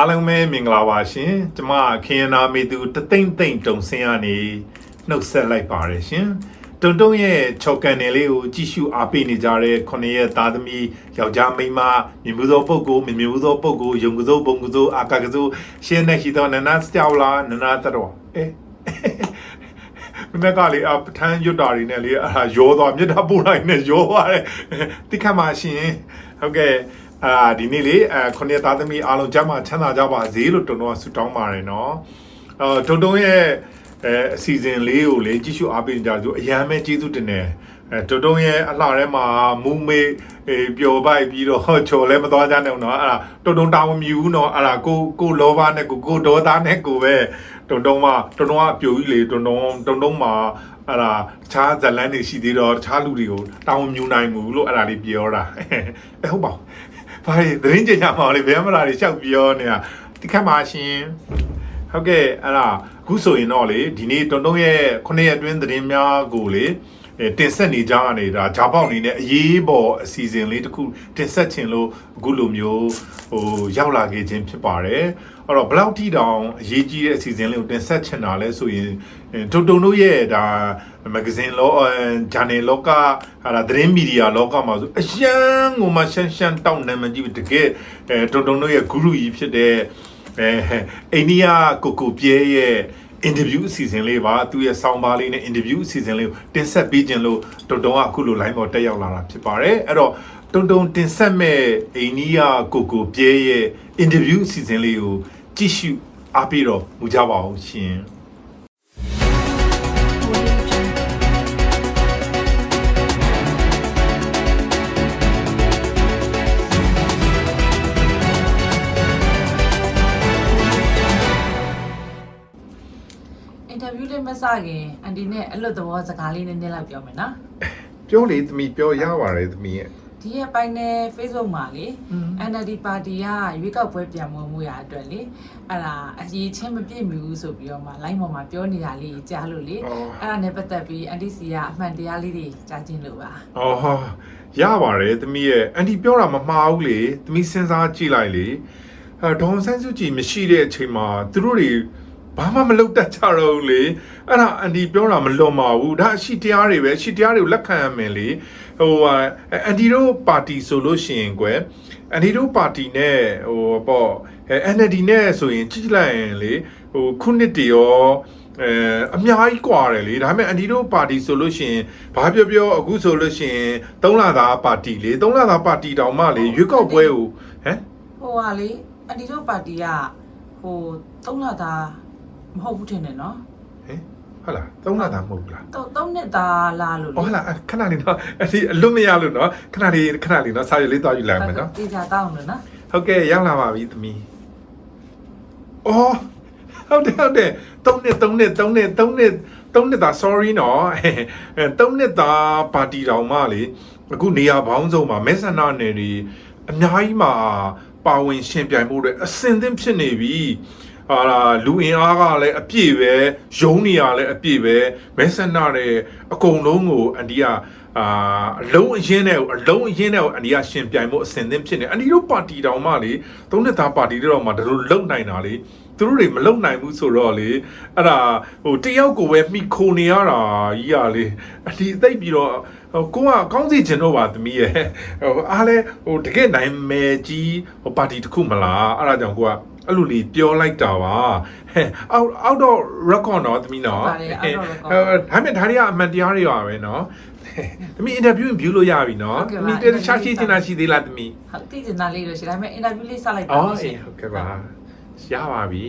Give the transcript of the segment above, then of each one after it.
အားလုံးပဲမင်္ဂလာပါရှင်ကျမခင်ယနာမေသူတသိမ့်သိမ့်တုံဆင်းရနေနှုတ်ဆက်လိုက်ပါတယ်ရှင်တုံတုံရဲ့ချော်ကန်နယ်လေးကိုကြည့်ရှုအားပေးနေကြတဲ့ခုနှစ်ရဲ့သားသမီးယောက်ျားမိန်းမမြင်မှုသောပုဂ္ဂိုလ်မမြင်မှုသောပုဂ္ဂိုလ်ယုံကစိုးဘုံကစိုးအာကာကစိုးရှင်းနေရှိသောနန္နာစကြောလာနန္နာတတော်အဲမမကလေအပထန်းရွတ်တာတွေနဲ့လေအာရောသွားမြတ်တာပို့လိုက်နဲ့ရောသွားတယ်တိခတ်ပါရှင်ဟုတ်ကဲ့ အာဒီနေ့လေအခုနှစ်သားသမီးအားလုံးကျမ်းမာချမ်းသာကြပါစေလို့တုံတော့ဆုတောင်းပါတယ်နော်အော်တုံတုံရဲ့အဲအစီအစဉ်လေးကိုလေကြည့်ရှုအားပေးကြကြအရန်ပဲကျေးဇူးတင်တယ်အဲတုံတုံရဲ့အလှထဲမှာမူမေးအေးပျော်ပိုက်ပြီးတော့ချော်လဲမသွားကြနဲ့နော်အဲ့ဒါတုံတုံတောင်းမမြူဘူးနော်အဲ့ဒါကိုကိုလောဘနဲ့ကိုကိုဒေါသနဲ့ကိုပဲတုံတုံမှာတုံတုံကအပြိုကြီးလေတုံတုံတုံတုံမှာအဲ့ဒါတခြားဇလန်းတွေရှိသေးတော့တခြားလူတွေကိုတောင်းမမြူနိုင်ဘူးလို့အဲ့ဒါလေးပြောတာအဲဟုတ်ပါဘူး ဘာလဲသတင်းကြညာမအောင်လေဘယ်မှာလာတွေရှောက်ပြောနေတာတိခတ်ပါရှင်ဟုတ်ကဲ့အဲ့ဒါအခုဆိုရင်တော့လေဒီနေ့တုံတုံရဲ့ခုနှစ်ရက်အတွင်းသတင်းများကိုလေအဲတင်ဆက်နေကြနေတာဂျာပေါက်အနေနဲ့အရေးပေါ်အစီအစဉ်လေးတစ်ခုတင်ဆက်ခြင်းလို့အခုလိုမျိုးဟိုရောက်လာခဲ့ခြင်းဖြစ်ပါတယ် အဲ့တော့ဘလောက်ထိတောင်အရေးကြီးတဲ့အစီအစဉ်လေးကိုတင်ဆက်ချင်တာလဲဆိုရင်တုံတုံတို့ရဲ့ဒါမဂဇင်းလောဂျာနယ်လောကဟာဒါသတင်းမီဒီယာလောကမှာဆိုအရန်ကိုမှရှမ်းရှမ်းတောက်နေမှကြည့်တကယ်အဲတုံတုံတို့ရဲ့ဂုရုကြီးဖြစ်တဲ့အဲအိန္ဒိယကိုကိုပြဲရဲ့ interview အစီအစဉ်လေးပါသူရဲ့ဆောင်းပါးလေးနဲ့ interview အစီအစဉ်လေးကိုတင်ဆက်ပေးခြင်းလို့တုံတုံကအခုလို line ပေါ်တက်ရောက်လာတာဖြစ်ပါတယ်အဲ့တော့တုံတုံတင်ဆက်မဲ့အိန္ဒိယကိုကိုပြဲရဲ့ interview အစီအစဉ်လေးကို ကြည့်ရှုအားပေးတော့မူကြပါအောင်ရှင်အင်တာဗျူးလေးမစခင်အန်တီနဲ့အလွတ်သဘောစကားလေးနည်းနည်းလောက်ပြောမယ်နော် ပြောလေသမီးပြောရပါတယ်သမီးရဲ့ ဒီရဲ့ပိုင်းနဲ့ Facebook မှာလေอืม NLD ပါတီကရွေးကောက်ပွဲပြန်ဝင်မှုရအတွက်လေအဲ့ဒါအရေးချင်းမပြည့်မီဘူးဆိုပြီးတော့မှ line ပေါ်မှာပြောနေတာလေးကြားလို့လေအော်အဲ့ဒါနဲ့ပတ်သက်ပြီးအန်တီစီကအမှန်တရားလေးတွေကြားချင်းလို့ပါအော်ဟာရပါတယ်သမီးရဲ့အန်တီပြောတာမမှားဘူးလေသမီးစဉ်းစားကြည့်လိုက်လေအဲဒေါန်ဆန်းစုကြည်မရှိတဲ့အချိန်မှာသူတို့တွေ ဘာမှမလုပ်တတ်ကြတော့ဘူးလေအဲ့ဒါအန်တီပြောတာမလွန်ပါဘူးဒါအရှိတရားတွေပဲအရှိတရားတွေကိုလက်ခံရမယ်လေဟိုဟာအန်တီတို့ပါတီဆိုလို့ရှိရင်ကွယ်အန်တီတို့ပါတီနဲ့ဟိုပေါ့အဲ NLD နဲ့ဆိုရင်ကြည့်လိုက်ရင်လေဟိုခုနှစ်တည်းရော အဲအများကြီးกว่าတယ်လေဒါပေမဲ့အန်ဒီတို့ပါတီဆိုလို့ရှိရင်ဘာပြောပြောအခုဆိုလို့ရှိရင်သုံးလသားပါတီလေသုံးလသားပါတီတောင်မှလေရွေးကောက်ပွဲကိုဟမ် ဟိုဟာလေအန်တီတို့ပါတီကဟို၃လသား မဟုတ်ဘူးထင်တယ်နော်ဟင်ဟုတ်လားသုံးလသားမဟုတ်ဘူးလားတော့၃နှစ်သားလားလို့ဟောလားခဏလေးနော်အဲ့ဒီအလွတ်မရလို့နော်ခဏလေးခဏလေးနော်စာရွက်လေးသွားယူလိုက်မယ်နော်တေချာတောင်းလို့နော်ဟုတ်ကဲ့ရောက်လာပါပြီသမီးအော်ဟုတ်တယ်ဟုတ်တယ်သုံးနှစ်သုံးနှစ်သုံးနှစ်သုံးနှစ်သုံးနှစ်သား sorry နော်အဲသုံးနှစ်သားပါတီတောင်မှလေအခုနေရာဘောင်းဆုံးမှာမဲဆန္ဒနယ်တွေအများကြီးမှာပါဝင်ရှင်ပြိုင်မှုတွေအစင်သင့်ဖြစ်နေပြီ ဟာလာလူအင်အားကလည်းအပြည့်ပဲရုံးနေရလည်းအပြည့်ပဲမဲဆန္ဒတွေအကုန်လုံးကိုအန်ဒီကအာအလုံးအရင်နဲ့ကိုအလုံးအရင်နဲ့ကိုအန်ဒီကရှင်ပြိုင်မှုအစင်သင့်ဖြစ်နေအန်ဒီတို့ပါတီတောင်မှလေသုံးနှစ်သားပါတီတွေတော့မှဒါလိုလုံနိုင်တာလေသူတို့တွေမလုံနိုင်ဘူးဆိုတော့လေအဲ့ဒါဟိုတယောက်ကိုပဲမိခိုနေရတာကြီးရလေအဒီသိပ်ပြီးတော့ဟိုကိုကကောင်းစီချင်တော့ပါသမီးရဲ့ဟိုအားလဲဟိုတကယ်နိုင်မယ်ကြီးဟိုပါတီတစ်ခုမလားအဲ့ဒါကြောင့်ကိုက အဲ့လိုလေးပြောလိုက်တာပါဟဲ့အောက်အောက်တော့ record တော့သမီးနော်ပါတယ်အောက်တော့ record ဟိုဒါပေမဲ့ဒါတွေကအမှန်တရားတွေပါပဲနော်သမီး interview ဖြူလို့ရပြီနော်သမီးတခြားရှိချင်တာရှိသေးလားသမီးဟုတ်သိချင်တာလေးလို့ရှိတယ်ဒါပေမဲ့အင်တာဗျူးလေးစလိုက်ပါအော်မယ်ရှင်အေးဟုတ်ကဲ့ပါရပါပြီ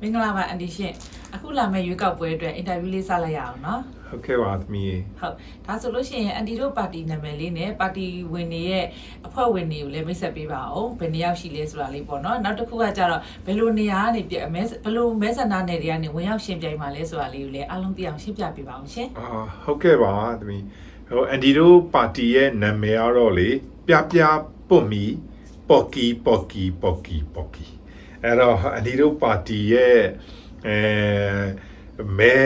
မင်္ဂလာပါအန်ဒီရှင်အခုလာမယ့်ရွေးကောက်ပွဲအတွက်အင်တာဗျူးလေးစလိုက်ရအောင်နော် ဟုတ်ကဲ့ပါသမီးဟုတ်ဒါဆိုလို့ရှိရင်အန်တီတို့ပါတီနာမည်လေးနဲ့ပါတီဝင်တွေရဲ့အဖွဲ့ဝင်တွေကိုလည်းမိတ်ဆက်ပေးပါအောင်ဘယ်နှစ်ယောက်ရှိလဲဆိုတာလေးပေါ့နော်နောက်တစ်ခုကကြတော့ဘယ်လိုနေရာကနေပြမဲဘယ်လိုမဲဆန္ဒနယ်တွေကနေဝင်ရောက်ရှင်ပြိုင်မှာလဲဆိုတာလေးကိုလည်းအားလုံးသိအောင်ရှင်းပြပေးပါအောင်ရှင်အာဟုတ်ကဲ့ပါသမီးဟိုအန်ဒီတို့ပါတီရဲ့နာမည်ကတော့လေပြပြပွတ်မီပေါ်ကီပေါ်ကီပေါ်ကီပေါ်ကီအဲ့တော့အန်ဒီတို့ပါတီရဲ့အဲ မဲ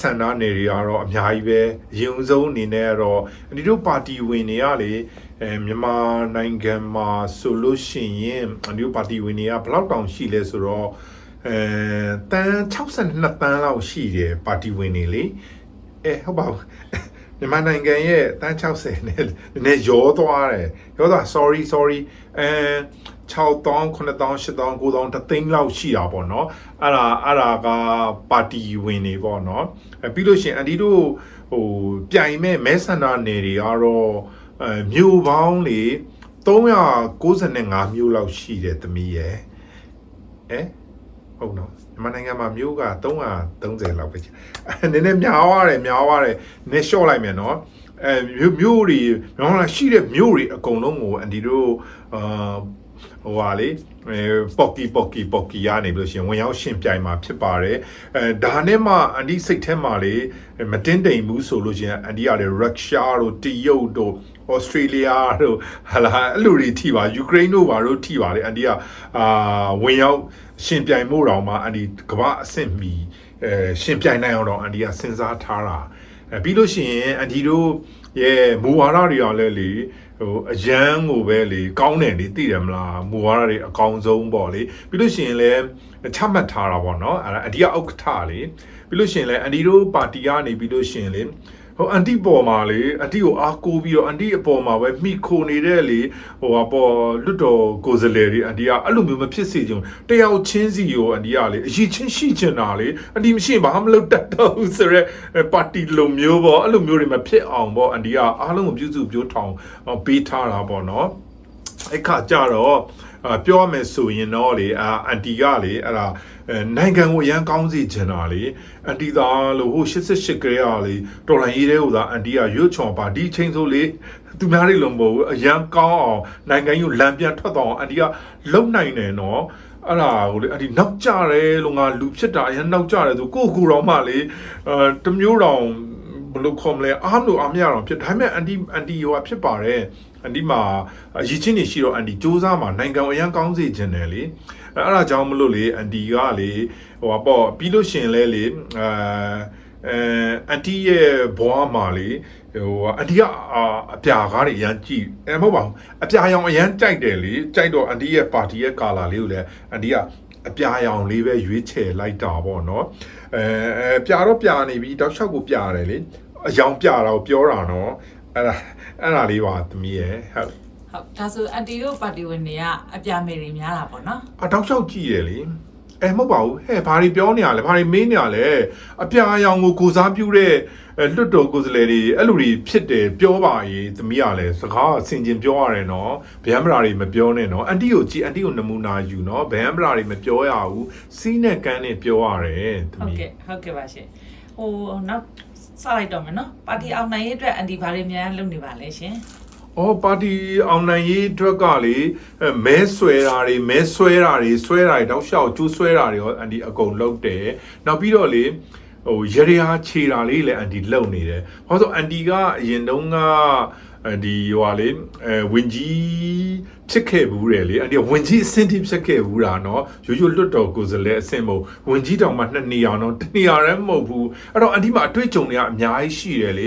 ဆန္ဒနယ်တွေကတော့အများကြီးပဲအရင်ဆုံးအနေနဲ့ကတော့အန်ဒီတို့ပါတီဝင်တွေကလေအဲမြန်မာနိုင်ငံမှာဆိုလို့ရှိရင်အန်ဒီပါတီဝင်တွေကဘယ်လောက်တောင်ရှိလဲဆိုတော့အဲတန်း62တန်းလောက်ရှိတယ်ပါတီဝင်တွေလေအဲဟုတ်ပါဘူးမြန်မာနိုင်ငံရဲ့တန်း60နဲ့နည်းနည်းရောသွားတယ်ရောသွား sorry sorry အဲ 6000 9000 8000 9000တသိန်းလောက်ရှိတာပေါ့နော်အဲ့ဒါအဲ့ဒါကပါတီဝင်တွေပေါ့နော်အဲပြီးလို့ရှိရင်အန်ဒီတို့ဟိုပြိုင်မဲ့မဲဆန္ဒနယ်တွေကတော့အဲမြို့ပေါင်းလေ395မြို့လောက်ရှိတယ်သမီးရဲ့အဲဟုတ်နော်မြန်မာနိုင်ငံမှာမြို့က330လောက်ပဲရှိအဲနည်းနည်းများသွားတယ်များသွားတယ်နည်းလျှော့လိုက်မယ်နော်အဲမြို့မြို့တွေမြန်မာနိုင်ငံရှိတဲ့မြို့တွေအကုန်လုံးကိုအန်ဒီတို့အာ ဟိုဟာလေအဲပေါက်ကီပေါက်ကီပေါက်ကီရနေပြီးလို့ရှိရင်ဝင်ရောက်ရှင်ပြိုင်မှာဖြစ်ပါတယ်အဲဒါနဲ့မှအန်ဒီစိတ်ထဲမှာလေမတင်းတိမ်ဘူးဆိုလို့ရှိရင်အန်ဒီကလေရုရှားတို့တရုတ်တို့ဩစတြေးလျတို့ဟာလာအဲ့လိုတွေထိပါယူကရိန်းတို့ဘာတို့ထိပါလေအန်ဒီကအာဝင်ရောက်ရှင်ပြိုင်မှုတောင်မှအန်ဒီကမ္ဘာအဆင့်မီအဲရှင်ပြိုင်နိုင်အောင်တော့အန်ဒီကစဉ်းစားထားတာအဲပြီးလို့ရှိရင်အန်ဒီတို့ရဲ့မူဝါဒတွေအောင်လဲလေဟိုအရန်ကိုပဲလေကောင်းတယ်လေသိတယ်မလားမူဝါဒတွေအကောင်းဆုံးပေါ့လေပြီးလို့ရှိရင်လဲချမှတ်ထားတာပေါ့နော်အဲ့ဒါအန်ဒီကဥက္ကဋ္ဌလေပြီးလို့ရှိရင်လဲအန်ဒီတို့ပါတီကနေပြီးလို့ရှိရင်လေ ဟိုအန်တီပေါ်မှာလေအန်တီကိုအားကိုးပြီးတော့အန်တီအပေါ်မှာပဲမိခိုနေတဲ့လေဟိုဟာပေါ်လွတ်တော်ကိုယ်စားလှယ်တွေအန်တီကအဲ့လိုမျိုးမဖြစ်စေချင်ဘူးတယောက်ချင်းစီကိုအန်တီကလေအရေးချင်းရှိချင်တာလေအန်တီမရှိရင်ဘာမှမလုပ်တတ်တော့ဘူးဆိုရက်ပါတီလိုမျိုးပေါ့အဲ့လိုမျိုးတွေမဖြစ်အောင်ပေါ့အန်တီကအားလုံးကိုပြုစုပြောထောင်ပေးထားတာပေါ့နော်အဲ့ခါကြတော့အာ ပြောရမယ်ဆိုရင်တော့လေအာအန်တီကလေအဲ့ဒါအဲနိုင်ငံကိုအရန်ကောင်းစေချင်တာလေအန်တီသားလို့ဟို88ကလေးကလေတော်လိုင်းရေးတဲ့ဟိုသာအန်တီကရွတ်ချော်ပါဒီချိန်ဆိုလေသူများတွေလုံးမဟုတ်ဘူးအရန်ကောင်းအောင်နိုင်ငံကိုလမ်းပြန်ထွက်တော့အောင်အန်တီကလုံနိုင်တယ်နော်အဲ့ဒါဟိုလေအန်တီနောက်ကြတယ်လို့ငါလူဖြစ်တာအရင်နောက်ကြတယ်ဆိုကိုယ့်ကိုယ်တော်မှလေအဲတမျိုးတော် ဘယ်လိုခေါ်မလဲအားမလို့အားမရတော့ဖြစ်ဒါပေမဲ့အန်တီအန်တီဟိုကဖြစ်ပါတယ်အန်တီမှာအရေးချင်းနေရှိတော့အန်တီစူးစမ်းမှာနိုင်ငံကိုအရန်ကောင်းစေခြင်းတယ်လေအဲအဲ့ဒါကြောင့်မလို့လေအန်တီကလေဟိုပါပေါ့ပြီးလို့ရှရင်လဲလေအဲအဲအန်တီရဲ့ဘွားမှာလေဟိုအန်တီကအအပြာကားတွေအရန်ကြည့်အဲမဟုတ်ပါဘူးအပြာရောင်အရန်ကြိုက်တယ်လေကြိုက်တော့အန်တီရဲ့ပါတီရဲ့ကာလာလေးကိုလည်းအန်တီကအပြာရောင်လေးပဲရွေးချယ်လိုက်တာပေါ့နော် အဲအဲပြာတော့ပြာနေပြီတောက်လျှောက်ကိုပြာတယ်လေအယောင်ပြာတော့ပြောတာနော်အဲ့ဒါအဲ့ဒါလေးပါသမီးရဲ့ဟုတ်ဟုတ်ဒါဆိုအန်တီတို့ပါတီဝင်တွေကအပြာမေတွေများတာပေါ့နော်အတောက်လျှောက်ကြည့်ရလေ အဲမဟုတ်ပါဘူးဟဲ့ဘာတွေပြောနေရလဲဘာတွေမေးနေရလဲအပြာရောင်ကိုကိုစားပြုတဲ့အဲလွတ်တော်ကိုယ်စားလှယ်တွေအဲ့လိုတွေဖြစ်တယ်ပြောပါရေးသမီးကလည်းစကားဆင်ကျင်ပြောရတယ်နော်ဗျမ်းမရာတွေမပြောနဲ့နော်အန်တီကိုကြည့်အန်တီကိုနမူနာယူနော်ဗျမ်းမရာတွေမပြောရဘူးစီးနဲ့ကန်းနဲ့ပြောရတယ်သမဟုတ်ီးကဲ့ဟုတ်ကဲ့ပါရှင်ဟိုနောက်စလိုက်တော့မယ်နော်ပါတီအောင်နိုင်ရေးအတွက်အန်တီဘာတွေများလုပ်နေပါလဲရှင်။ အော်ပါတီအောင်နိုင်ရေးအတွက်ကလေအဲမဲဆွဲတာတွေမဲဆွဲတာတွေဆွဲတာတွေတောက်လျှောက်ကျိုးဆွဲတာတွေရောအန်ဒီအကုန်လုပ်တယ်။နောက်ပြီးတော့လေဟိုရရခြေတာလေးလည်းအန်ဒီလုပ်နေတယ်။ဟောဆိုအန်ဒီကအရင်တုန်းကအန်ဒီဟိုဟာလေအဲဝင်ကြီးဖြစ်ခဲ့ဘူးတယ်လေအန်ဒီကဝင်ကြီးအဆင့်ထိဖြစ်ခဲ့ဘူးတာနော်ရိုးရိုးလွတ်တော်ကိုယ်စားလှယ်အဆင့်မဟုတ်ဝင်ကြီးတောင်မှနှစ်နေရာတော့တနေရာလည်းမဟုတ်ဘူးအဲ့တော့အန်ဒီမှာအတွေ့အကြုံတွေကအများကြီးရှိတယ်လေ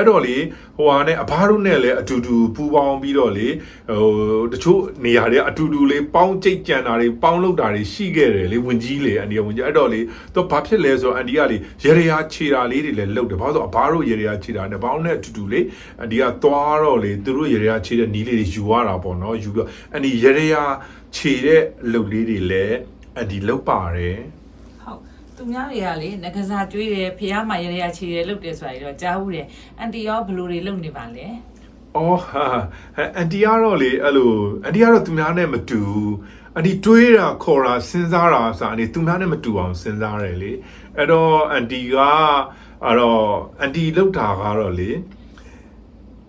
အဲ့တော့လေဟိုဟာနဲ့အဘားတို့နဲ့လည်းအတူတူပူပေါင်းပြီးတော့လေဟိုတချို့နေရာတွေကအတူတူလေးပေါင်းကြိတ်ကြံတာတွေပေါင်းလုပ်တာတွေရှိခဲ့တယ်လေဝင်ကြီးလေအန်ဒီကဝင်ကြီးအဲ့တော့လေတော့ဘာဖြစ်လဲဆိုတော့အန်ဒီကလေရေရရာခြေတာလေးတွေလည်းလုပ်တယ်ဘာလို့ဆိုတော့အဘားတို့ရေရရာခြေတာနဲ့ပေါင်းနဲ့အတူတူလေအန်ဒီကသွားတော့လေသူတို့ရေရရာခြေတဲ့နီးလေးတွေယူရတာပေါ့နော်ယူပြီးတော့အန်ဒီရေရရာခြေတဲ့အလုပ်လေးတွေလည်းအန်ဒီလုပ်ပါတယ်ဟုတ် သူများတွေကလေငကစားကျွေးတယ်ဖះမှာရရချီတယ်လုပ်တယ်ဆိုတာတွေတော့ကြားဘူးတယ်အန်တီရောဘယ်လိုတွေလုပ်နေပါလဲအော်ဟာအန်တီကတော့လေအဲ့လိုအန်တီကတော့သူများနဲ့မတူဘူးအန်တီတွေးတာခေါ်တာစဉ်းစားတာဆိုအန်တီသူများနဲ့မတူအောင်စဉ်းစားတယ်လေအဲ့တော့အန်တီကအဲ့တော့အန်တီလောက်တာကတော့လေ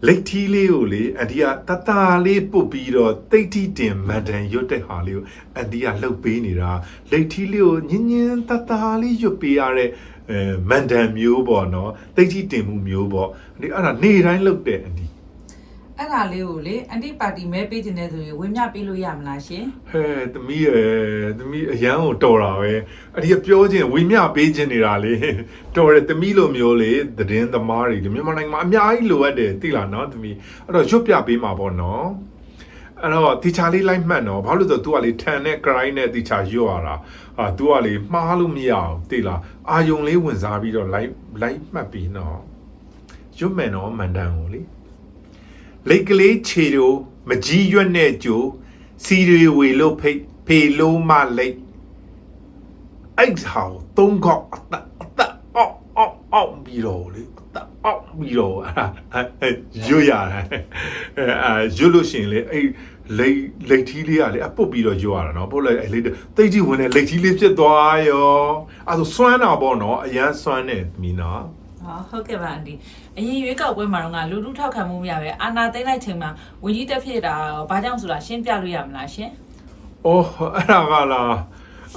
လက်ထီးလေးကိုလေအန်တီကတတလေးပုတ်ပြီးတော့တိတ်တီတင်မန်တန်ရွတ်တဲ့ဟာလေးကိုအန်တီကလှုပ်ပေးနေတာလက်ထီးလေးကိုညင်ညင်တတလေးရွတ်ပေးရတဲ့အဲမန်တန်မျိုးပေါ့နော်တိတ်တီတင်မှုမျိုးပေါ့အန်တီအဲ့ဒါနေတိုင်းလှုပ်တယ်အန်တီ အအဲ့ဒါလေးကိုလေအန်တီပါတီမဲပေးခြင်းတဲ့ဆိုရင်ဝင်မြပေးလို့ရမလားရှင်ဟဲ့သမီးရဲ့သမီးအရန်ကိုတော်တာပဲအဲ့ဒီကပြောခြင်းဝိမြပေးခြင်းနေတာလေတော်တယ်သမီးလိုမျိုးလေသတင်းသမားတွေဒီမြန်မာနိုင်ငံမှာအများကြီးလိုအပ်တယ်သိလားနော်သမီးအဲ့တော့ရွတ်ပြပေးမှာပေါ့နော်အဲ့တော့တီချာလေးလိုက်မှတ်နော်ဘာလို့လဲဆိုတော့ तू ကလေထန်နဲ့ grind နဲ့တီချာရွတ်ရတာအာ तू ကလေမှားလို့မရအောင်သိလားအာယုံလေးဝင်စားပြီးတော့ live live မှတ်ပြီးနော်ရွတ်မယ်နော်မန်တန်ကိုလေ လိတ်ကလေးခြေတို့မကြီးရွက်နဲ့ကြိုစီတွေဝေလို့ဖိတ်ဖေလုံးမလိတ်အဲ့ဟောင်းသုံးခေါက်အသက်အသက်အောက်အောက်အောက်ပြီးတော့လေအသက်အောက်ပြီးတော့အဲ့ရွတ်ရတယ်အဲအာရွတ်လို့ရှရင်လေအဲ့လိတ်လိတ်ထီးလေးကလေအပုတ်ပြီးတော့ရွတ်ရတာနော်ပုတ်လိုက်အဲ့လိတ်တိတ်ကြီးဝင်တဲ့လိတ်ထီးလေးဖြစ်သွားရောအဲ့ဒါစွမ်းတာပေါ့နော်အရန်စွမ်းတယ်မီနော်ဟောဟုတ်ကဲ့ပါအန်တီ အရင်ရွေးကောက်ပွဲမှာတော့ငါလူထုထောက်ခံမှုမရပဲအာနာသိမ့်လိုက်ချိန်မှာဝင်ကြီးတက်ဖြစ်တာရောဘာကြောင့်ဆိုတာရှင်းပြလို့ရမလားရှင်။အော်အဲ့ဒါကလား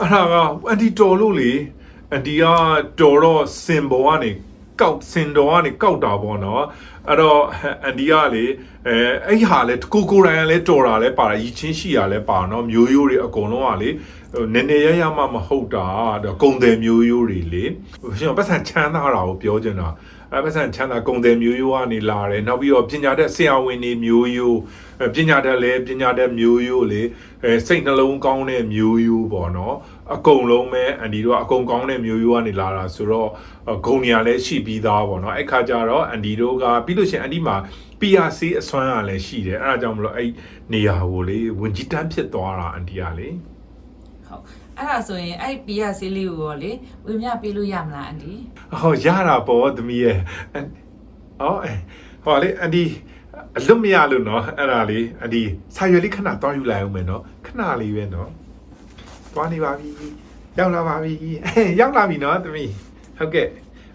အဲ့ဒါကအန်တီတော်လို့လေအန်တီကတော်တော့စင်ပေါ်ကနေကောက်စင်တော်ကနေကောက်တာပေါ့နော်အဲ့တော့အန်တီကလေအဲအဲ့ဟာလေကိုကိုရိုင်းကလည်းတော်တာလည်းပါတာရည်ချင်းရှိတာလည်းပါနော်မျိုးရိုးတွေအကုန်လုံးကလေဟိုနည်းနည်းရရမှမဟုတ်တာတော့ကုံတယ်မျိုးရိုးတွေလေရှင်ပတ်စံချမ်းသာတာကိုပြောချင်တာ အဲပတ်စံချမ်းသာကုံတယ်မျိုးရိုးကနေလာတယ်နောက်ပြီးတော့ပညာတတ်ဆရာဝန်တွေမျိုးရိုးအဲပညာတတ်လည်းပညာတတ်မျိုးရိုးလေအဲစိတ်နှလုံးကောင်းတဲ့မျိုးရိုးပေါ့နော်အကုန်လုံးပဲအန်ဒီတို့ကအကုန်ကောင်းတဲ့မျိုးရိုးကနေလာတာဆိုတော့ဂုံနေရာလည်းရှိပြီးသားပေါ့နော်အဲ့ခါကျတော့အန်ဒီတို့ကပြီးလို့ရှိရင်အန်ဒီမှာ PRC အစွမ်းကလည်းရှိတယ်အဲ့ဒါကြောင့်မလို့အဲ့နေရာကိုလေဝင်ကြီးတန်းဖြစ်သွားတာအန်ဒီကလေဟုတ် အဲ့ဒါဆိုရင်အဲ့ပီယာဆေးလေးကိုရောလေဝင်မြပေးလို့ရမလားအန်တီဟောရတာပေါ့သမီးရဲ့အန်အော်အဲဟောလေအန်ဒီအလွတ်မရလို့နော်အဲ့ဒါလေးအန်ဒီဆာရွယ်လေးခဏတွားယူလိုက်အောင်မယ်နော်ခဏလေးပဲနော်တွားနေပါပြီရောက်လာပါပြီအဲရောက်လာပြီနော်သမီးဟုတ်ကဲ့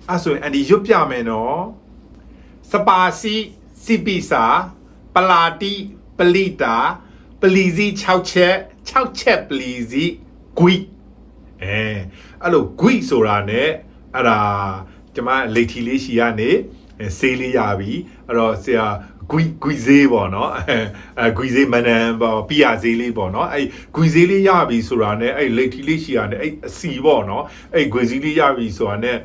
အဲ့ဆိုရင်အန်ဒီရွတ်ပြမယ်နော်စပါစီစီပီစာပလာတီပလီတာပလီစီ6ချက်6ချက်ပလီစီ ဂွိအဲအဲ့လိုဂွိဆိုတာနဲ့အဲ့ဒါကျမလေထီလေးရှိရနေဆေးလေးရပြီအဲ့တော့ဆရာဂွီဂွီဈေးပေါ့နော်အဲဂွီဈေးမနန်ပေါ့ပြာဈေးလေးပေါ့နော်အဲဂွီဈေးလေးရပြီဆိုတာနဲ့အဲလက်ထီလေးရှိရနဲ့အဲအစီပေါ့နော်အဲဂွီဈေးလေးရပြီဆိုတာနဲ့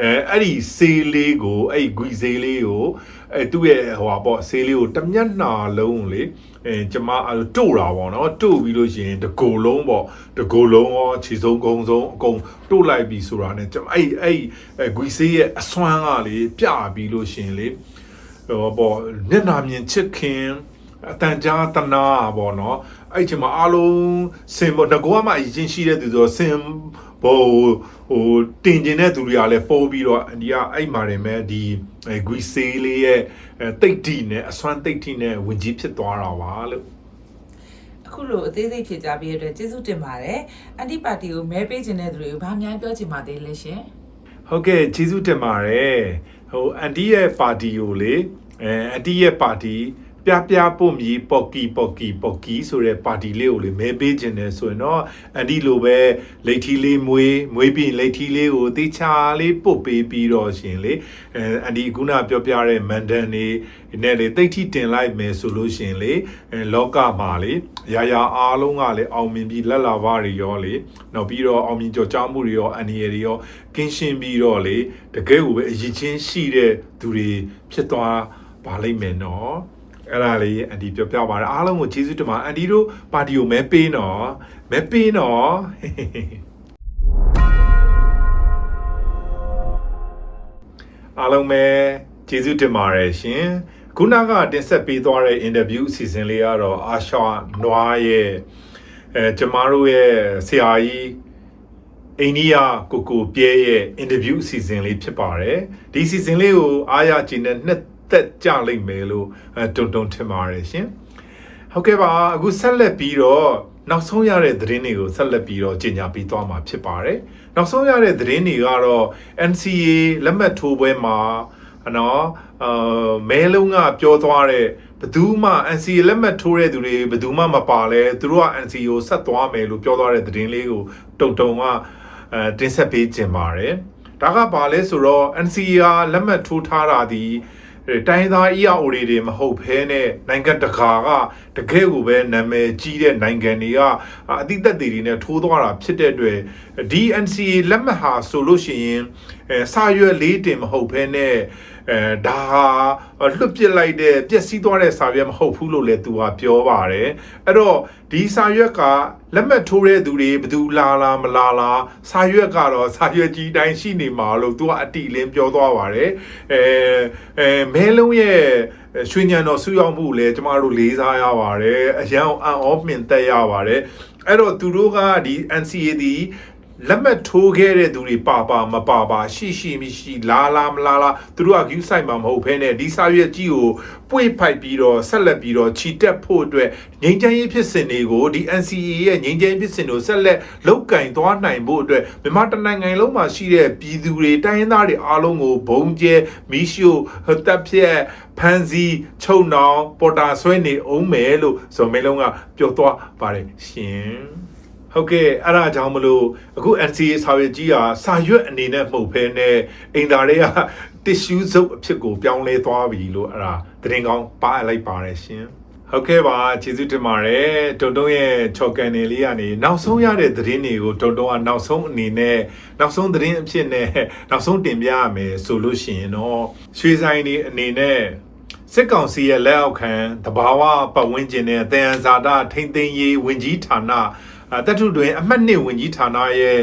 အဲအဲ့ဒီဆေးလေးကိုအဲဂွီဈေးလေးကိုအဲသူ့ရဲ့ဟိုပါပေါ့ဆေးလေးကိုတမျက်နှာလုံးလေ အဲကျမအဲ့လိုတို့တာပေါ့နော်တို့ပြီးလို့ရှိရင်တကိုယ်လုံးပေါ့တကိုယ်လုံးရောခြေစုံကုံစုံအကုန်တို့လိုက်ပြီဆိုတာ ਨੇ ကျမအဲ့အဲ့အဲ gui ဆေးရဲ့အစွမ်းကလေပြပြီးလို့ရှိရင်လေဟိုပေါ့မျက်နှာမြင်ချစ်ခင်အတန်ကြားတနာပေါ့နော်အဲ့ချိန်မှာအားလုံးစင်ပေါ့ငကောကမှအရင်ရှိတဲ့သူဆိုတော့စင် ဘောဟိုတင်ကျင်တဲ့သူတွေကလည်းပို့ပြီးတော့ဒီကအဲ့မှာနေမဲ့ဒီအဲဂွီဆေးလေးရဲ့အဲတိတ်တီနဲ့အစွမ်းတိတ်တီနဲ့ဝင်ကြီးဖြစ်သွားတာပါလို့အခုလိုအသေးစိတ်ဖြေကြားပေးရတဲ့ကျေးဇူးတင်ပါတယ်အန်တီပါတီကိုမဲပေးခြင်းတဲ့သူတွေကိုဘာများပြောချင်ပါသေးလဲရှင်ဟုတ်ကဲ့ကျေးဇူးတင်ပါတယ်ဟိုအန်တီရဲ့ပါတီကိုလေအဲအန်တီရဲ့ပါတီ ပြပြပုံမြီပေါကီပေါကီပေါကီဆိုတဲ့ပါတီလေးကိုလေမဲပေးခြင်းတယ်ဆိုရင်တော့အန်တီလိုပဲလိတ်ထီလေးမွေးမွေးပြီးလိတ်ထီလေးကိုတေချာလေးပုတ်ပေးပြီးတော့ရှင်လေအဲအန်တီခုနပြောပြတဲ့မန်ဒန်နေနဲ့လေတိတ်ထီတင်လိုက်မယ်ဆိုလို့ရှင်လေအဲလောကမှာလေရာရာအားလုံးကလေအောင်မြင်ပြီးလက်လာပါတွေရောလေနောက်ပြီးတော့အောင်မြင်ကြော်ကြားမှုတွေရောအန်ဒီရတွေရောကင်းရှင်းပြီးတော့လေတကယ်ကိုပဲအရင်ချင်းရှိတဲ့သူတွေဖြစ်သွားပါလိမ့်မယ်နော် အဲ့ဒါလေးအန်ဒီပြောပြပါရအားလုံးကိုကျေးဇူးတင်ပါအန်ဒီတို့ပါတီကိုမဲပေးနော်မဲပေးနော်အားလုံးပဲကျေးဇူးတင်ပါတယ်ရှင်ခုနကတင်ဆက်ပေးသွားတဲ့ interview အစီအစဉ်လေးကတော့အာရှနွားရဲ့အဲကျမတို့ရဲ့ဆရာကြီးအိန္ဒိယကိုကိုပြဲရဲ့ interview အစီအစဉ်လေးဖြစ်ပါတယ်ဒီအစီအစဉ်လေးကိုအားရခြင်းနဲ့နှစ် သက်ကြလိမ့်မယ်လို့အဲတုံတုံထင်ပါတယ်ရှင်ဟုတ်ကဲ့ပါအခုဆက်လက်ပြီးတော့နောက်ဆုံးရတဲ့သတင်းတွေကိုဆက်လက်ပြီးတော့ကြီးညာပေးသွားမှာဖြစ်ပါတယ်နောက်ဆုံးရတဲ့သတင်းတွေကတော့ NCA လက်မှတ်ထိုးပွဲမှာနော်အာမဲလုံးကပြောသွားတဲ့ဘယ်သူမှ NCA လက်မှတ်ထိုးတဲ့သူတွေဘယ်သူမှမပါလဲသူတို့က NCA ကိုဆက်သွားမယ်လို့ပြောသွားတဲ့သတင်းလေးကိုတုံတုံကအဲတင်ဆက်ပေးခြင်းပါတယ်ဒါကဘာလဲဆိုတော့ NCA ကလက်မှတ်ထိုးထားတာဒီ တိုင်းသား EAO တွေမဟုတ်ဘဲနဲ့နိုင်ငံတကာကတကယ်ကိုပဲနာမည်ကြီးတဲ့နိုင်ငံတွေကအတိသက်တွေနဲ့ထိုးသွားတာဖြစ်တဲ့အတွက် DNCA လက်မှတ်ဟာဆိုလို့ရှိရင်အဲစာရွက်လေးတင်မဟုတ်ဘဲနဲ့ အဲဒါဟာလွတ်ပစ်လိုက်တဲ့ပျက်စီးသွားတဲ့စာရွက်မဟုတ်ဘူးလို့လည်းသူကပြောပါတယ်အဲ့တော့ဒီစာရွက်ကလက်မှတ်ထိုးတဲ့သူတွေဘယ်သူလာလာမလာလာစာရွက်ကတော့စာရွက်ကြီးတိုင်းရှိနေမှာလို့သူကအတိအလင်းပြောသွားပါတယ်အဲအဲမဲလုံးရဲ့ရွှေညံတော်ဆူရောက်မှုလည်းကျမတို့လေးစားရပါတယ်အရန်အန်အော့မြင်သက်ရပါတယ်အဲ့တော့သူတို့ကဒီ NCA ဒီ လက်မှတ်ထိုးခဲ့တဲ့သူတွေပါပါမပါပါရှိရှိမရှိလာလာမလာလာသူတို့က view site မှာမဟုတ်ဘဲနဲ့ဒီစာရွက်ကြီးကိုပွေဖိုက်ပြီးတော့ဆက်လက်ပြီးတော့ခြိတက်ဖို့အတွက်ငြိမ်းချမ်းရေးဖြစ်စဉ်တွေကိုဒီ NCA ရဲ့ငြိမ်းချမ်းရေးဖြစ်စဉ်ကိုဆက်လက်လုတ်ကင်သွားနိုင်ဖို့အတွက်မြန်မာတနိုင်ငံလုံးမှာရှိတဲ့ပြည်သူတွေတိုင်းရင်းသားတွေအားလုံးကိုဘုံကျဲမီးရှို့တပ်ဖြက်ဖန်စီချုံနောင်ပေါ်တာဆွဲနေအောင်မယ်လို့ဇော်မဲလုံးကပြောသွားပါတယ်ရှင် ဟုတ်ကဲ့အဲ့ဒါကြောင့်မလို့အခု NCA စာရွက်ကြီးဟာစာရွက်အနေနဲ့မဟုတ်ဘဲနဲ့အိမ်သားတွေကတစ်ရှူးစုပ်အဖြစ်ကိုပြောင်းလဲသွားပြီလို့အဲ့ဒါသတင်းကောင်းပါအပ်လိုက်ပါတယ်ရှင်ဟုတ်ကဲ့ပါကျေးဇူးတင်ပါတယ်တုံတုံးရဲ့ချော်ကန်နယ်လေးကနေနောက်ဆုံးရတဲ့သတင်းတွေကိုတုံတုံးကနောက်ဆုံးအနေနဲ့နောက်ဆုံးသတင်းအဖြစ်နဲ့နောက်ဆုံးတင်ပြရမယ်ဆိုလို့ရှိရင်တော့ရွှေဆိုင်ဒီအနေနဲ့စစ်ကောင်စီရဲ့လက်အောက်ခံတဘာဝပတ်ဝန်းကျင်နဲ့တယံဇာတာထိမ့်သိမ်းရေးဝင်ကြီးဌာန အဲတပ်ထုတွင်အမှတ်နှစ်ဝင်ကြီးဌာနရဲ့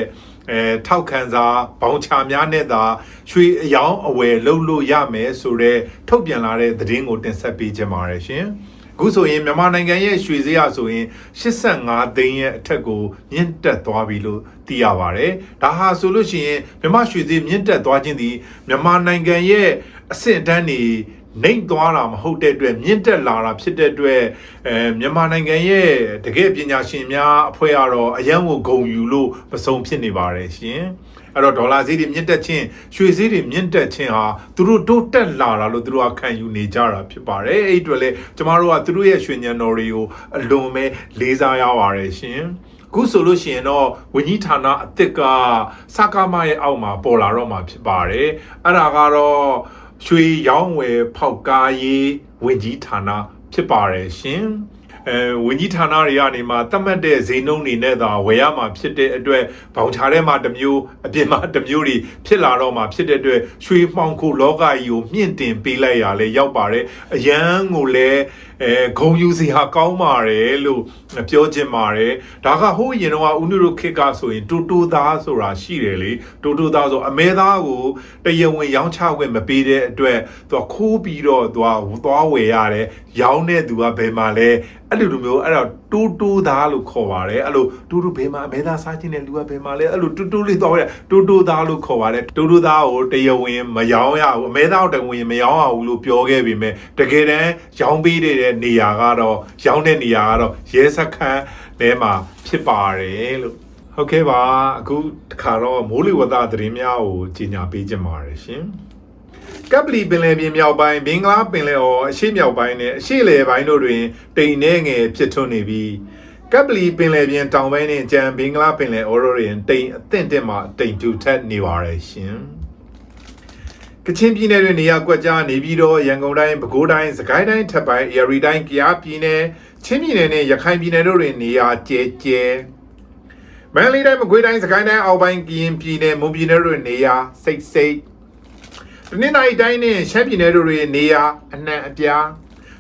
အဲထောက်ခံစာဘောင်ချများနဲ့သာရွှေအယောင်အဝယ်လုပ်လို့ရမယ်ဆိုတော့ထုတ်ပြန်လာတဲ့သတင်းကိုတင်ဆက်ပေးခြင်းပါတယ်ရှင်အခုဆိုရင်မြန်မာနိုင်ငံရဲ့ရွှေစရဆိုရင်85သိန်းရဲ့အထက်ကိုမြင့်တက်သွားပြီလို့သိရပါတယ်။ဒါဟာဆိုလို့ရှိရင်မြန်မာရွှေစည်းမြင့်တက်သွားခြင်းသည်မြန်မာနိုင်ငံရဲ့အဆင့်အတန်းတွေ နှိမ်သွားတာမဟုတ်တဲ့အတွက်မြင့်တက်လာတာဖြစ်တဲ့အတွက်အဲမြန်မာနိုင်ငံရဲ့တကယ်ပညာရှင်များအဖွဲ့ကတော့အရန်ကိုဂုံယူလို့ပစုံဖြစ်နေပါတယ်ရှင်အဲ့တော့ဒေါ်လာဈေးတွေမြင့်တက်ခြင်းရွှေဈေးတွေမြင့်တက်ခြင်းဟာသူတို့တိုးတက်လာတာလို့သူတို့ကခံယူနေကြတာဖြစ်ပါတယ်အဲ့ဒီအတွက်လေကျမတို့ကသူတို့ရဲ့ရွှေညံတော်တွေကိုအလွန်ပဲလေးစားရပါတယ်ရှင်ခုဆိုလို့ရှိရင်တော့ဝင်းကြီးဌာနအစ်စ်ကစကားမရဲ့အောက်မှာပေါ်လာတော့မှာဖြစ်ပါတယ်အဲ့ဒါကတော့ ရွှေရောင်းဝယ်ဖောက်ကားရေးဝင်ကြီးဌာနဖြစ်ပါတယ်ရှင်အဲဝင်ကြီးဌာနတွေကနေမှတတ်မှတ်တဲ့ဈေးနှုန်းတွေနဲ့သာဝယ်ရမှာဖြစ်တဲ့အတွက်ဘောင်ချာထဲမှာတစ်မျိုးအပြင်မှာတစ်မျိုးတွေဖြစ်လာတော့မှာဖြစ်တဲ့အတွက်ရွှေမှောင်ခိုလောကကြီးကိုမြင့်တင်ပေးလိုက်ရလဲရောက်ပါတယ်အရန်ကိုလည်း အဲဂုံယူစီဟာကောင်းပါတယ်လို့ပြောချင်ပါတယ်ဒါကဟိုးရင်တော့ဦးနုတို့ခေတ်ကဆိုရင်တူတူသားဆိုတာရှိတယ်လေတူတူသားဆိုအမဲသားကိုတရဝင်ရောင်းချခွင့်မပေးတဲ့အတွက်သူကခိုးပြီးတော့သူကသွားဝယ်ရတယ်ရောင်းတဲ့သူကဘယ်မှာလဲအဲ့လိုလိုမျိုးအဲ့တော့တူတူသားလို့ခေါ်ပါတယ်အဲ့လိုတူတူဘယ်မှာအမဲသားစားခြင်းတဲ့လူကဘယ်မှာလဲအဲ့လိုတူတူလေးသွားရတူတူသားလို့ခေါ်ပါတယ်တူတူသားကိုတရဝင်မရောင်းရဘူးအမဲသားကိုတရဝင်မရောင်းရဘူးလို့ပြောခဲ့ပြီးမြဲတကယ်တမ်းရောင်းပေးတဲ့နေရာကတော့ရောင်းတဲ့နေရာကတော့ရဲစခန်းထဲမှာဖြစ်ပါတယ်လို့ဟုတ်ကဲ့ပါအခုတခါတော့မိုးလေဝသသတင်းများကိုကြီးညာပေးကြပါရရှင် ကပ်ပလီပင်လယ်ပြင်မြောက်ပိုင်းဘင်္ဂလားပင်လယ်အော်အရှေ့မြောက်ပိုင်းနဲ့အရှေ့လယ်ပိုင်းတို့တွင်တိမ်နှဲငယ်ဖြစ်ထွန်းနေပြီးကပ်ပလီပင်လယ်ပြင်တောင်ပိုင်းနဲ့ကြံဘင်္ဂလားပင်လယ်အော်တို့တွင်တိမ်အသင့်တက်မှတိမ်ကျူထက်နေပါရရှင်ကချင်ပြည်နယ်တွင်နေရာကွက်ကြားနေပြီးတော့ရန်ကုန်တိုင်းပဲခူးတိုင်းစကိုင်းတိုင်းထပ်ပိုင်းအေရီတိုင်းကယားပြည်နယ်ချင်းပြည်နယ်နဲ့ရခိုင်ပြည်နယ်တို့တွင်နေရာကျဲကျဲမန္တလေးတိုင်းမကွေးတိုင်းစကိုင်းတိုင်းအောက်ပိုင်းကရင်ပြည်နယ်မွန်ပြည်နယ်တို့တွင်နေရာစိတ်စိတ် တနင်္သာရီတိုင်းနဲ့ရှမ်းပြည်နယ်တို့တွေနေရာအနှံ့အပြား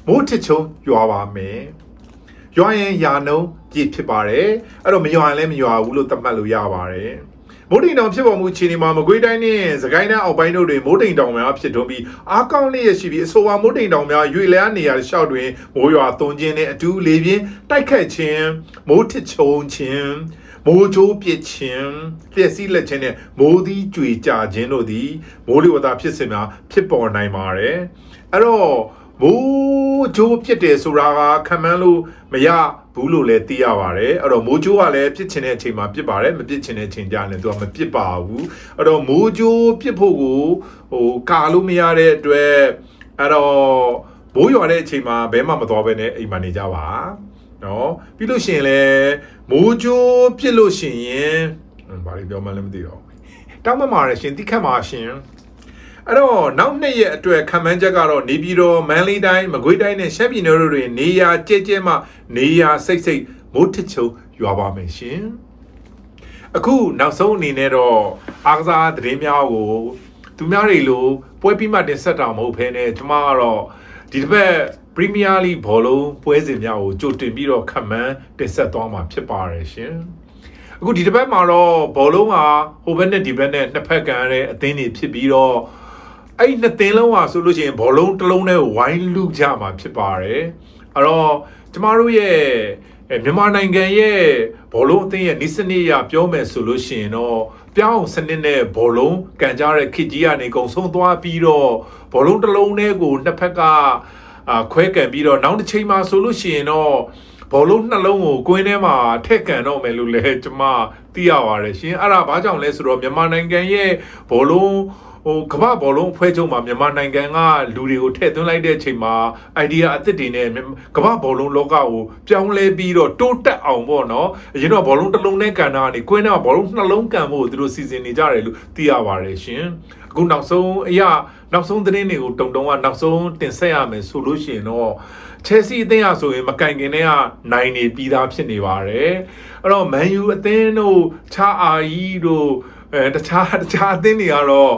မိုးထစ်ချုံရွာပါမယ်။ရွာရင်ယာနှုံပြည့်ဖြစ်ပါတယ်။အဲ့တော့မရွာရင်လည်းမရွာဘူးလို့သတ်မှတ်လို့ရပါတယ်။မိုးတိမ်တောင်ဖြစ်ပေါ်မှုခြေနေမှာမကွေးတိုင်းနဲ့စကိုင်းတိုင်းအောက်ပိုင်းတို့တွင်မိုးတိမ်တောင်များဖြစ်ထွန်းပြီးအားကောင်းလျက်ရှိပြီးအဆိုပါမိုးတိမ်တောင်များရွေလျားနေရာလျှောက်တွင်မိုးရွာသွန်းခြင်းနဲ့အတူလေပြင်းတိုက်ခတ်ခြင်းမိုးထစ်ချုံခြင်း မိုးချိုးပစ်ခြင်းလျှက်စီးလက်ခြင်းနဲ့မိုးသီးကြွေကြခြင်းတို့သည်မိုးလေဝသဖြစ်စဉ်များဖြစ်ပေါ်နိုင်ပါတယ်အဲ့တော့မိုးချိုးဖြစ်တယ်ဆိုတာကခံမှန်းလို့မရဘူးလို့လည်းသိရပါတယ်အဲ့တော့မိုးချိုးကလည်းဖြစ်ချင်တဲ့အချိန်မှာဖြစ်ပါတယ်မဖြစ်ချင်တဲ့အချိန်ကျရင်သူကမဖြစ်ပါဘူးအဲ့တော့မိုးချိုးဖြစ်ဖို့ကိုဟိုကာလို့မရတဲ့အတွက်အဲ့တော့မိုးရွာတဲ့အချိန်မှာဘဲမှမသွားဘဲနဲ့အိမ်မှာနေကြပါ နော်ပြီးလို့ရှိရင်လည်းမိုးကြိုးပြစ်လို့ရှိရင်ဟွန်းဘာလို့ပြောမှလည်းမသိတော့ဘူးတောင်းမမာရရှင်တိခတ်မာရှင်အဲ့တော့နောက်နှစ်ရက်အတွက်ခံမှန်းချက်ကတော့နေပြည်တော်မန္တလေးတိုင်းမကွေးတိုင်းနဲ့ရှမ်းပြည်နယ်တို့တွင်နေရာကျဲကျဲမှနေရာစိတ်စိတ်မိုးထချုံရွာပါမယ်ရှင်အခုနောက်ဆုံးအနေနဲ့တော့အားကစားသတင်းများကိုသူများတွေလိုပွဲပြီးမှတင်ဆက်တာမဟုတ်ဘဲနဲ့ကျွန်မကတော့ဒီတစ်ပတ် ပရီးမီးယားလိဘောလုံးပွဲစဉ်များကိုကြိုတင်ပြီးတော့ခံမှန်းတင်ဆက်သွားမှာဖြစ်ပါတယ်ရှင်အခုဒီတစ်ပတ်မှာတော့ဘောလုံးဟာဟိုဘက်နဲ့ဒီဘက်နဲ့နှစ်ဖက်ကန်ရတဲ့အသင်းတွေဖြစ်ပြီးတော့အဲ့ဒီနှစ်သင်းလုံးဟာဆိုလို့ရှိရင်ဘောလုံးတစ်လုံးနဲ့ဝိုင်းလူကြမှာဖြစ်ပါတယ်အဲ့တော့ကျမတို့ရဲ့အဲမြန်မာနိုင်ငံရဲ့ဘောလုံးအသင်းရဲ့နိစနစ်ရပြောမယ်ဆိုလို့ရှိရင်တော့ပြောင်းစနစ်နဲ့ဘောလုံးကန်ကြတဲ့ခစ်ကြီးကနေကုံဆုံးသွားပြီးတော့ဘောလုံးတစ်လုံးနဲ့ကိုနှစ်ဖက်က အာခွဲကန်ပြီးတော့နောက်တစ်ချိန်မှာဆိုလို့ရှိရင်တော့ဘောလုံးနှလုံးကိုကွင်းထဲမှာထက်ကန်တော့မယ်လို့လည်းကျွန်မသိရပါတယ်ရှင်အဲ့ဒါဘာကြောင့်လဲဆိုတော့မြန်မာနိုင်ငံရဲ့ဘောလုံး ဟိုကမ္ဘာဘောလုံးအဖွဲ့ချုပ်မှာမြန်မာနိုင်ငံကလူတွေကိုထည့်သွင်းလိုက်တဲ့အချိန်မှာ idea အသစ်တွေနဲ့ကမ္ဘာဘောလုံးလောကကိုပြောင်းလဲပြီးတော့တိုးတက်အောင်ပေါ့နော်အရင်တော့ဘောလုံးတစ်လုံးနဲ့ကန်တာကနေကွင်းထဲမှာဘောလုံးနှလုံးကန်ဖို့သူတို့စီစဉ်နေကြတယ်လို့သိရပါတယ်ရှင်အခုနောက်ဆုံးအရာနောက်ဆုံးသတင်းတွေကိုတုံတုံကနောက်ဆုံးတင်ဆက်ရမယ်ဆိုလို့ရှိရင်တော့ချယ်ဆီအသင်းရဆိုရင်မကင်ခင်တည်းကနိုင်နေပြီးသားဖြစ်နေပါတယ်အဲ့တော့မန်ယူအသင်းတို့ချာအာယီတို့အဲတခြားတခြားအသင်းတွေကတော့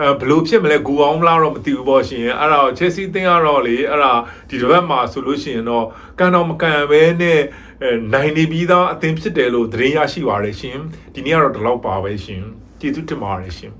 အဲဘယ်လိုဖြစ်မလဲဂူအောင်မလားတော့မသိဘူးပေါ့ရှင်အဲ့တော့ချယ်ဆီအသင်းကတော့လေအဲ့ဒါဒီတစ်ပတ်မှာဆိုလို့ရှိရင်တော့ကန်တော့မကန်ပဲနဲ့အဲနိုင်နေပြီးသားအသင်းဖြစ်တယ်လို့သတင်းရရှိပါတယ်ရှင်ဒီနေ့ကတော့ဒီလောက်ပါပဲရှင်ကျေးဇူးတင်ပါတယ်ရှင်